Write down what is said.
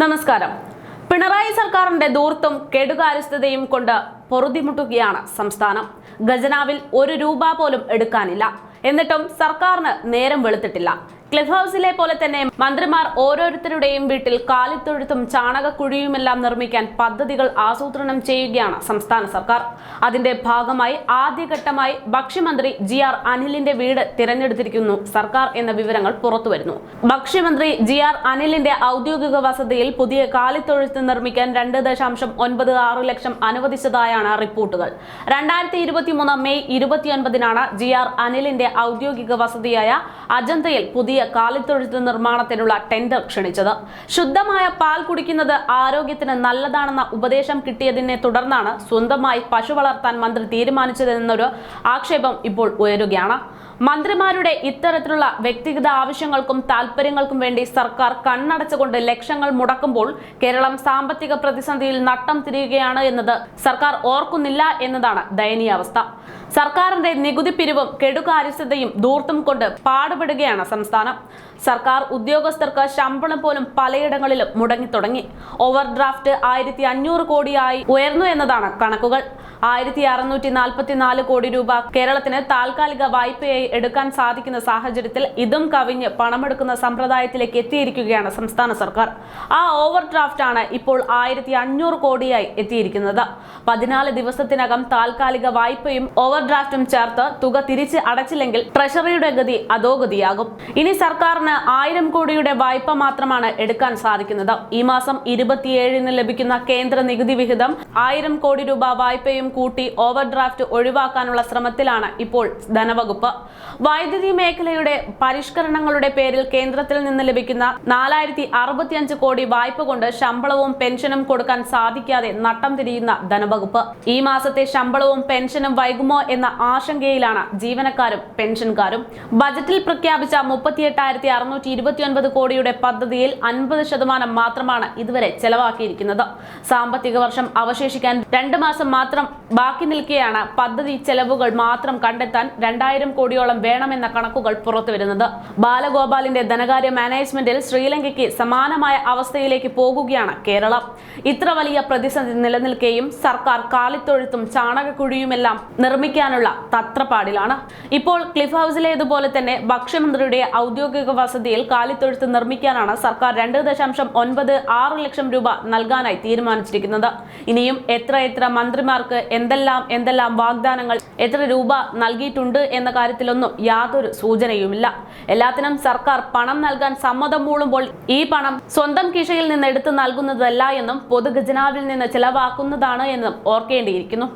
നമസ്കാരം. പിണറായി സർക്കാരിന്റെ ദൂർത്തും കെടുകാര്യസ്ഥതയും കൊണ്ട് പൊറുതിമുട്ടുകയാണ് സംസ്ഥാനം. ഖജനാവിൽ ഒരു രൂപ പോലും എടുക്കാനില്ല. എന്നിട്ടും സർക്കാരിന് നേരം വെളുത്തിട്ടില്ല. ക്ലിഫ് ഹൗസിലെ പോലെ തന്നെ മന്ത്രിമാർ ഓരോരുത്തരുടെയും വീട്ടിൽ കാലിത്തൊഴുത്തും ചാണകക്കുഴിയുമെല്ലാം നിർമ്മിക്കാൻ പദ്ധതികൾ ആസൂത്രണം ചെയ്യുകയാണ് സംസ്ഥാന സർക്കാർ. അതിന്റെ ഭാഗമായി ആദ്യഘട്ടമായി ഭക്ഷ്യമന്ത്രി ജി ആർ അനിലിന്റെ വീട് തിരഞ്ഞെടുത്തിരിക്കുന്നു സർക്കാർ എന്ന വിവരങ്ങൾ പുറത്തുവരുന്നു. ഭക്ഷ്യമന്ത്രി ജി ആർ അനിലിന്റെ ഔദ്യോഗിക വസതിയിൽ പുതിയ കാലിത്തൊഴുത്ത് നിർമ്മിക്കാൻ രണ്ട് ദശാംശം ഒൻപത് ആറ് ലക്ഷം അനുവദിച്ചതായാണ് റിപ്പോർട്ടുകൾ. രണ്ടായിരത്തി ഇരുപത്തിമൂന്ന് മെയ് ഇരുപത്തിയൊൻപതിനാണ് ജി ആർ അനിലിന്റെ ഔദ്യോഗിക വസതിയായ അജന്തയിൽ പുതിയ കാലിത്തൊഴുത്ത് നിർമ്മാണത്തിനുള്ള ടെൻഡർ ക്ഷണിച്ചത്. ശുദ്ധമായ പാൽ കുടിക്കുന്നത് ആരോഗ്യത്തിന് നല്ലതാണെന്ന ഉപദേശം കിട്ടിയതിനെ തുടർന്നാണ് സ്വന്തമായി പശു വളർത്താൻ മന്ത്രി തീരുമാനിച്ചതെന്നൊരു ആക്ഷേപം ഇപ്പോൾ ഉയരുകയാണ്. മന്ത്രിമാരുടെ ഇത്തരത്തിലുള്ള വ്യക്തിഗത ആവശ്യങ്ങൾക്കും താല്പര്യങ്ങൾക്കും വേണ്ടി സർക്കാർ കണ്ണടച്ചുകൊണ്ട് ലക്ഷങ്ങൾ മുടക്കുമ്പോൾ കേരളം സാമ്പത്തിക പ്രതിസന്ധിയിൽ നട്ടം തിരിയുകയാണ് എന്നത് സർക്കാർ ഓർക്കുന്നില്ല എന്നതാണ് ദയനീയാവസ്ഥ സർക്കാരിന്റെ നികുതി പിരിവും കെടുകാര്യസ്ഥതയും ദൂർത്തും കൊണ്ട് പാടുപെടുകയാണ് സംസ്ഥാനം. സർക്കാർ ഉദ്യോഗസ്ഥർക്ക് ശമ്പളം പോലും പലയിടങ്ങളിലും മുടങ്ങിത്തുടങ്ങി. ഓവർഡ്രാഫ്റ്റ് ആയിരത്തി അഞ്ഞൂറ് കോടിയായി ഉയർന്നു എന്നതാണ് കണക്കുകൾ. ആയിരത്തി അറുന്നൂറ്റി നാൽപ്പത്തി നാല് കോടി രൂപ കേരളത്തിന് താൽക്കാലിക വായ്പയായി എടുക്കാൻ സാധിക്കുന്ന സാഹചര്യത്തിൽ ഇതും കവിഞ്ഞ് പണമെടുക്കുന്ന സമ്പ്രദായത്തിലേക്ക് എത്തിയിരിക്കുകയാണ് സംസ്ഥാന സർക്കാർ. ആ ഓവർ ഡ്രാഫ്റ്റ് ആണ് ഇപ്പോൾ ആയിരത്തി അഞ്ഞൂറ് കോടിയായി എത്തിയിരിക്കുന്നത്. പതിനാല് ദിവസത്തിനകം താൽക്കാലിക വായ്പയും ഓവർ ഡ്രാഫ്റ്റും ചേർത്ത് തുക തിരിച്ച് അടച്ചില്ലെങ്കിൽ ട്രഷറിയുടെ ഗതി അധോഗതിയാകും. ഇനി സർക്കാരിന് ആയിരം കോടിയുടെ വായ്പ മാത്രമാണ് എടുക്കാൻ സാധിക്കുന്നത്. ഈ മാസം ഇരുപത്തിയേഴിന് ലഭിക്കുന്ന കേന്ദ്ര നികുതി വിഹിതം ആയിരം കോടി രൂപ വായ്പയും കൂട്ടി ഓവർഡ്രാഫ്റ്റ് ഒഴിവാക്കാനുള്ള ശ്രമത്തിലാണ് ഇപ്പോൾ ധനവകുപ്പ്. വൈദ്യുതി മേഖലയുടെ പരിഷ്കരണങ്ങളുടെ പേരിൽ കേന്ദ്രത്തിൽ നിന്ന് ലഭിക്കുന്ന നാലായിരത്തി അറുപത്തിയഞ്ച് കോടി വായ്പ കൊണ്ട് ശമ്പളവും പെൻഷനും കൊടുക്കാൻ സാധിക്കാതെ നട്ടം തിരിയുന്ന ധനവകുപ്പ്. ഈ മാസത്തെ ശമ്പളവും പെൻഷനും വൈകുമോ എന്ന ആശങ്കയിലാണ് ജീവനക്കാരും പെൻഷൻകാരും. ബജറ്റിൽ പ്രഖ്യാപിച്ച മുപ്പത്തിയെട്ടായിരത്തി അറുന്നൂറ്റി ഇരുപത്തിയൊൻപത് കോടിയുടെ പദ്ധതിയിൽ അൻപത് ശതമാനം മാത്രമാണ് ഇതുവരെ ചെലവാക്കിയിരിക്കുന്നത്. സാമ്പത്തിക വർഷം അവശേഷിക്കാൻ രണ്ട് മാസം മാത്രം ബാക്കി നിൽക്കെയാണ് പദ്ധതി ചെലവുകൾ മാത്രം കണ്ടെത്താൻ രണ്ടായിരം കോടിയോളം വേണമെന്ന കണക്കുകൾ പുറത്തുവരുന്നത്. ബാലഗോപാലിന്റെ ധനകാര്യ മാനേജ്മെന്റിൽ ശ്രീലങ്കയ്ക്ക് സമാനമായ അവസ്ഥയിലേക്ക് പോകുകയാണ് കേരളം. ഇത്ര വലിയ പ്രതിസന്ധി നിലനിൽക്കെയും സർക്കാർ കാലിത്തൊഴുത്തും ചാണകക്കുഴിയുമെല്ലാം നിർമ്മിക്കാനുള്ള തത്രപ്പാടിലാണ്. ഇപ്പോൾ ക്ലിഫ് ഹൗസിലേതുപോലെ തന്നെ ഭക്ഷ്യമന്ത്രിയുടെ ഔദ്യോഗിക വസതിയിൽ കാലിത്തൊഴുത്ത് നിർമ്മിക്കാനാണ് സർക്കാർ രണ്ട് ദശാംശം ഒൻപത് ആറ് ലക്ഷം രൂപ നൽകാനായി തീരുമാനിച്ചിരിക്കുന്നത്. ഇനിയും എത്ര എത്ര മന്ത്രിമാർക്ക് എന്തെല്ലാം എന്തെല്ലാം വാഗ്ദാനങ്ങൾ എത്ര രൂപ നൽകിയിട്ടുണ്ട് എന്ന കാര്യത്തിലൊന്നും യാതൊരു സൂചനയുമില്ല. എല്ലാത്തിനും സർക്കാർ പണം നൽകാൻ സമ്മതം മൂളുമ്പോൾ ഈ പണം സ്വന്തം കിഷയിൽ നിന്ന് എടുത്തു നൽകുന്നതല്ല എന്നും പൊതുഖജനാവിൽ നിന്ന് ചിലവാക്കുന്നതാണ് എന്നും ഓർക്കേണ്ടിയിരിക്കുന്നു.